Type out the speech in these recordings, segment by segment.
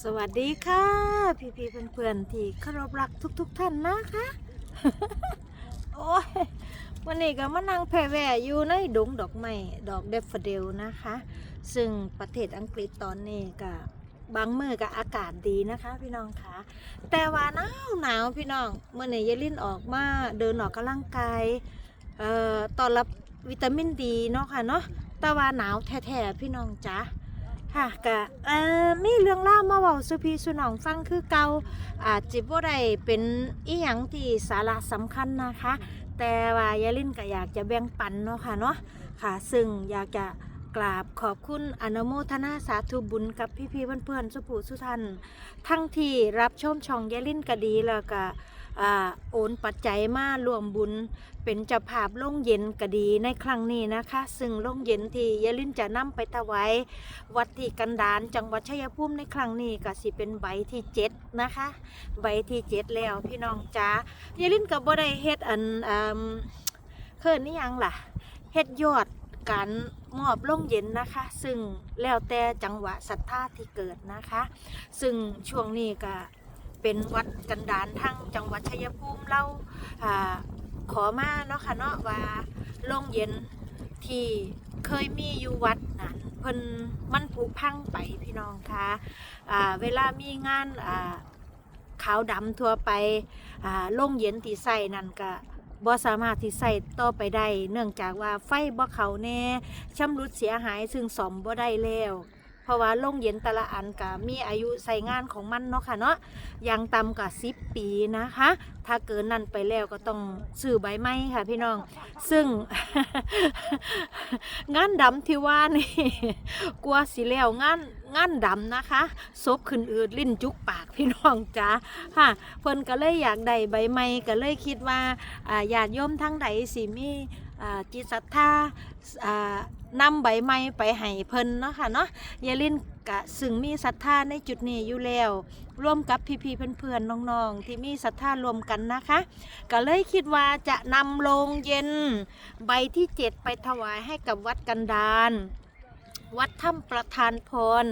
สวัสดีค่ะ พี่พี่ๆเพื่อนๆที่เคารพรักทุกๆทท่านนะคะ โอ้ยวันนี้ก็มานั่งแผ่แว่อยู่ในดงดอกไม้ดอกเดฟเฟเดลนะคะ ซึ่งประเทศอังกฤษตอนนี้ก็บางมือก็อากาศดีนะคะ พี่น้องคะแต่ว่าหนาวหนาวพี่น้องเมื่อนี้ยลินออกมาเดินออกกำลังกายเอ่อตอนรับวิตามินดีเนาะค่ะเนาะแต่ว่าหนาวแท้ๆพี่น้องจ๊ะ ค่ะกะเอ่อมีเรื่องเล่ามาเว้าสุพีสุนองฟังคือเก่าอาจจิบ่ได้เป็นอีหยังที่สาระสำคัญนะคะ แต่ว่ายายลินก็อยากจะแบ่งปันเนาะค่ะเนาะค่ะ ซึ่งอยากจะกราบขอบคุณอนุโมทนาสาธุบุญกับพี่ๆเพื่อนๆสุผู้สุทันทั้งที่รับชมช่องยายลินก็ดีแล้วก็ โอนปัจจัยมารวมบุญ เป็นเจ้าภาพโล่งเย็นก็ดีในครั้งนี้นะคะ ซึ่งโล่งเย็นที่ยายลินจะนำไปถวายวัดที่กันดารจังหวัดชัยภูมิในครั้งนี้ก็สิเป็นใบที่เจ็ดนะคะ ใบที่เจ็ดแล้วพี่น้องจ้ายายลินกับบ่ได้เฮ็ดอันอืมเคินนี่ยังล่ะเฮ็ดยอดการมอบล่งเย็นนะคะ ซึ่งแล้วแต่จังหวะศรัทธาที่เกิดนะคะ ซึ่งช่วงนี้ก็ เป็นวัดกันดารทั้งจังหวัดชัยภูมิเราอ่าขอมาเนาะค่ะเนาะว่าลงเย็นที่เคยมีอยู่วัดนั้นเพิ่นมันผุพังไปพี่น้องคะอ่าเวลามีงานาขาวดำทั่วไปอ่าลงเย็นที่ใส่นั่นก็บ่สามารถที่ใส่ต่อไปได้ เนื่องจากว่าไฟบ่เขาแน่ชำรุดเสียหายซึ่งซ่อมบ่ได้แล้ว เพราะว่าลงเย็นแต่ละอันก็มีอายุใส่งานของมันเนาะค่ะเนาะอย่างต่ำกับ10ปีนะคะ ถ้าเกินนั้นไปแล้วก็ต้องซื้อใบไม้ค่ะพี่น้อง ซึ่ง งานดำที่ว่านี่กลัวสิแล้วงานงานดำนะคะซบขึ้นอืดลิ้นจุกปากพี่น้องจ้าค่ะเพิ่นก็เลยอยากได้ใบไม้ก็เลยคิดว่าอ่าญาติโยมทั้งใดสิมี จิตศรัทธานำใบไม้ไปให้เพิ่นเนาะค่ะเนาะยายลินกะซึ่งมีศรัทธาในจุดนี้อยู่แล้ว ร่วมกับพี่ๆเพื่อนๆน้องๆ ที่มีศรัทธารวมกันนะคะ ก็เลยคิดว่าจะนำโลงเย็นใบที่เจ็ดไปถวายให้กับวัดกันดารวัดถ้ำประธานพร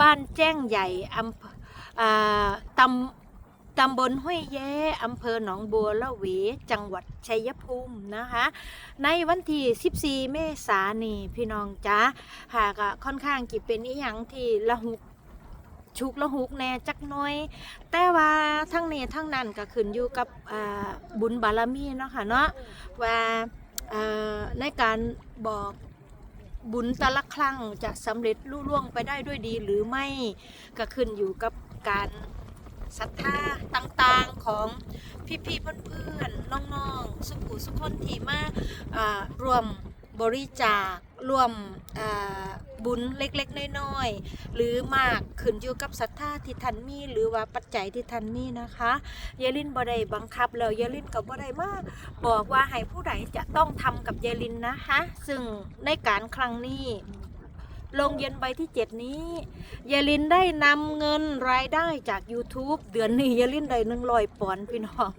บ้านแจ้งใหญ่อำเภออ่าตำ ตำบลห้วยแย้อำเภอหนองบัวละเวจังหวัดชัยภูมินะคะ ในวันที่14 เมษายนนี่พี่น้องจ้าหากค่อนข้างจิเป็นอีหยังที่ละหุกชุกละหุกแน่จักน้อย แต่ว่าทั้งนี้ทั้งนั้นก็ขึ้นอยู่กับบุญบารมีเนาะค่ะเนาะว่าในการบอกบุญแต่ละครั้งจะสำเร็จลุล่วงไปได้ด้วยดีหรือไม่ก็ขึ้นอยู่กับการ ศรัทธาต่างๆของพี่ๆเพื่อนๆน้องๆสุขุสุขคนที่มาอ่ารวมบริจาครวมบุญเล็กๆน้อยๆหรือมากขึ้นอยู่กับศรัทธาที่ท่านมีหรือว่าปัจจัยที่ท่านมีนะคะยายลินบ่ได้บังคับแล้วยายลินก็บ่ได้มาบอกว่าให้ผู้ใดจะต้องทำกับยายลินนะคะ ซึ่งในการครั้งนี้ ลงเย็นใบที่ 7 นี้ยายลินได้นำเงินรายได้จาก YouTube เดือนนี้ยายลินได้หนึ่งร้อยปอนพี่น้อง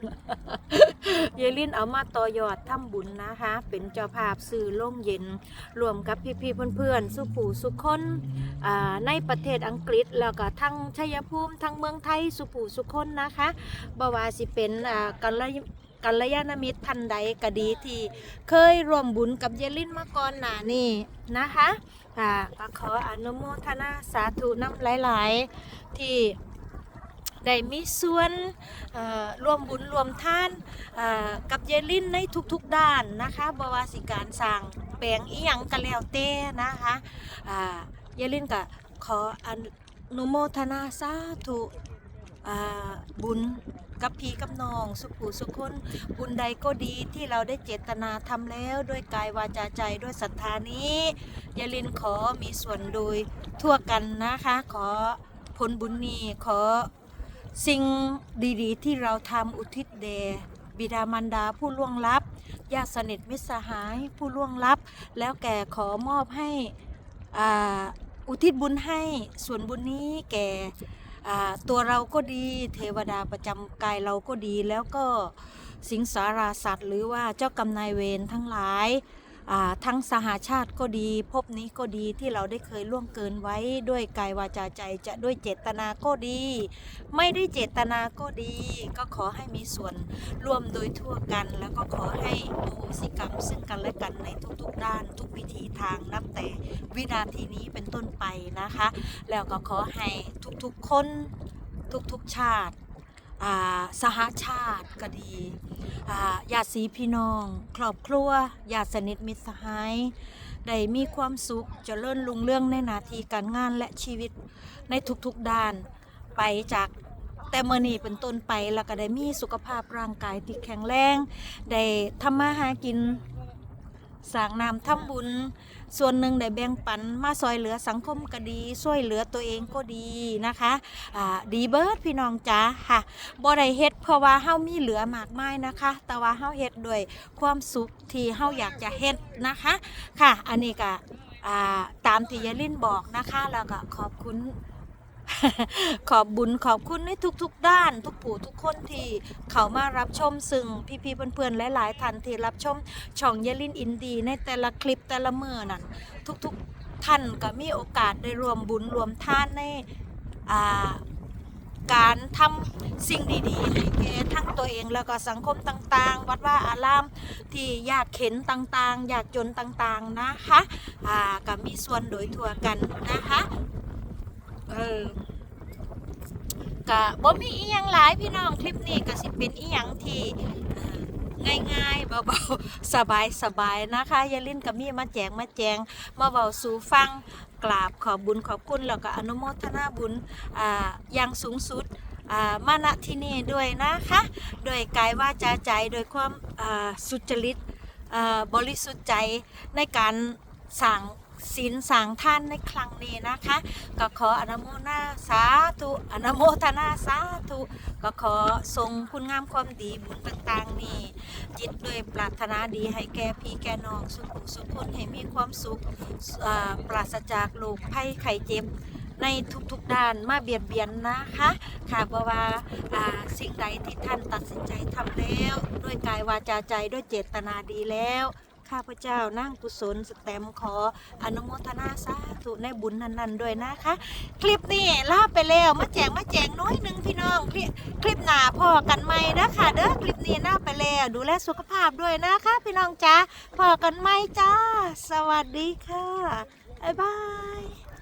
ยายลินเอามาต่อยอดทำบุญนะคะ เป็นเจ้าภาพสื่อลงเย็น รวมกับพี่ๆเพื่อนๆ สุผูสุคนในประเทศอังกฤษ แล้วก็ทั้งชัยภูมิทั้งเมืองไทยสุผูสุคนนะคะบาวาสิเป็นอ่ากัลย กัลยาณมิตรท่านใดก็ดีที่เคยร่วมบุญกับยายลินมาก่อนหน้านี้นะคะค่ะก็ขออนุโมทนาสาธุน้ำหลาย ๆ ที่ได้มีส่วนร่วมบุญรวมท่านกับยายลินในทุกๆด้านนะคะบวาสิการสร้างแปลงอีหยังก็แล้วแต่นะคะอ่ายลินก็ขออนุโมทนาสาธุบุญ กับพี่กับน้อง สุขูสุขคนบุญใดก็ดีที่เราได้เจตนาทำแล้วด้วยกายวาจาใจด้วยศรัทธานี้ยาลินขอมีส่วนโดยทั่วกันนะคะ ขอผลบุญนี้ขอสิ่งดีๆ ที่เราทำอุทิศแด่บิดามารดาผู้ล่วงลับญาติสนิทมิตรสหายผู้ล่วงลับ แล้วแก่ขอมอบให้อ,อุทิศบุญให้ส่วนบุญนี้แก่ ตัวเราก็ดีเทวดาประจำกายเราก็ดีแล้วก็สิงสาราสัตว์ หรือว่าเจ้ากรรมนายเวรทั้งหลาย ทั้งสหาชาติก็ดีภพนี้ก็ดีที่เราได้เคยล่วงเกินไว้ด้วยกายวาจาใจจะด้วยเจตนาก็ดี ไม่ได้เจตนาก็ดี ก็ขอให้มีส่วนร่วมโดยทั่วกัน แล้วก็ขอให้โอโหสิกรรม ซึ่งกันและกันในทุกๆ ด้าน ทุกวิถีทางนับแต่วินาทีนี้เป็นต้นไปนะคะ แล้วก็ขอให้ทุกๆคนทุกๆชาติ สหชาติก็ดีอ่าญาติสีพี่น้อง ครอบครัวญาติสนิทมิตรสหายได้มีความสุขจเจริญรุ่งเรื่องในนาทีการงานและชีวิตในทุกๆด้านไปจากแต่เมื่อนี้เป็นต้นไปแล้วก็ได้มีสุขภาพร่างกายที่แข็งแรง ได้ทำมาหากิน สร้างนามทำบุญ ส่วนหนึ่งได้แบ่งปันมาซอยเหลือสังคมก็ดีช่วยเหลือตัวเองก็ดีนะคะอ่าดีเบิร์ดพี่น้องจ้าค่ะบ่ได้เฮ็ดเพราะว่าเฮามีเหลือมากมายนะคะ แต่ว่าเฮาเฮ็ดด้วยความสุขที่เฮาอยากจะเฮ็ดนะคะค่ะ อันนี้ก็ตามที่ยายลินบอกนะคะแล้วก็ขอบคุณ ขอบบุญขอบคุณในทุก ๆ ด้าน ทุกผู้ทุกคนที่เขามารับชมซึ่งพี่ๆเพื่อนๆหลายๆท่านที่รับชมช่องยายลินอินดีในแต่ละคลิปแต่ละมือนั่นทุกๆท่านก็มีโอกาสได้รวมบุญรวมท่านในาการทำสิ่งดีๆให้แก่ทั้งตัวเองแล้วก็สังคมต่างๆ วัดว่าอารามที่ยากเข็นต่างๆ ยากจนต่างๆนะคะอ่าก็มีส่วนโดยทั่วกันนะคะ เออก็บ่มีอีหยังหลายพี่น้องคลิปนี้ก็สิเป็นอีหยังที่ง่ายๆเบาๆสบายๆนะคะอย่าลินกับมีมาแจงมาแจงมาเบาสู่ฟังกราบขอบบุญขอบคุณแล้วก็อนุโมทนาบุญอ่าอย่างสูงสุดอ่ามาณที่นี่ด้วยนะคะ โดยกายวาจาใจโดยความอ่าสุจริตอ่าบริสุทธิ์ใจในการสั่ง ศีลสังท่านในครั้งนี้นะคะ ก็ขออนุโมทนาสาธุอนุโมทนาสาธุก็ขอส่งคุณงามความดีบุญต่างๆนี้จิตด้วยปรารถนาดีให้แก่พี่แก่น้องสุขสุขคนให้มีความสุขอ่าปราศจากโรคภัยไข้เจ็บในทุกๆด้านมาเบียดเบียนนะคะ ค่ะเพราะว่าอ่าสิ่งใดที่ท่านตัดสินใจทำแล้ว ด้วยกายวาจาใจด้วยเจตนาดีแล้ว ข้าพเจ้านั่งกุศลสแตมขออนุโมทนาสาธุในบุญนั้นๆด้วยนะคะ คลิปนี้ลาไปแล้วมาแจงมาแจงน้อยหนึ่งพี่น้องคลิปคลิปหน้าพอกันไหมนะคะเด้อคลิปนี้ลาไปแล้วดูแลสุขภาพด้วยนะคะ พี่น้องจ้าพอกันไหมจ้า สวัสดีค่ะบ๊ายบาย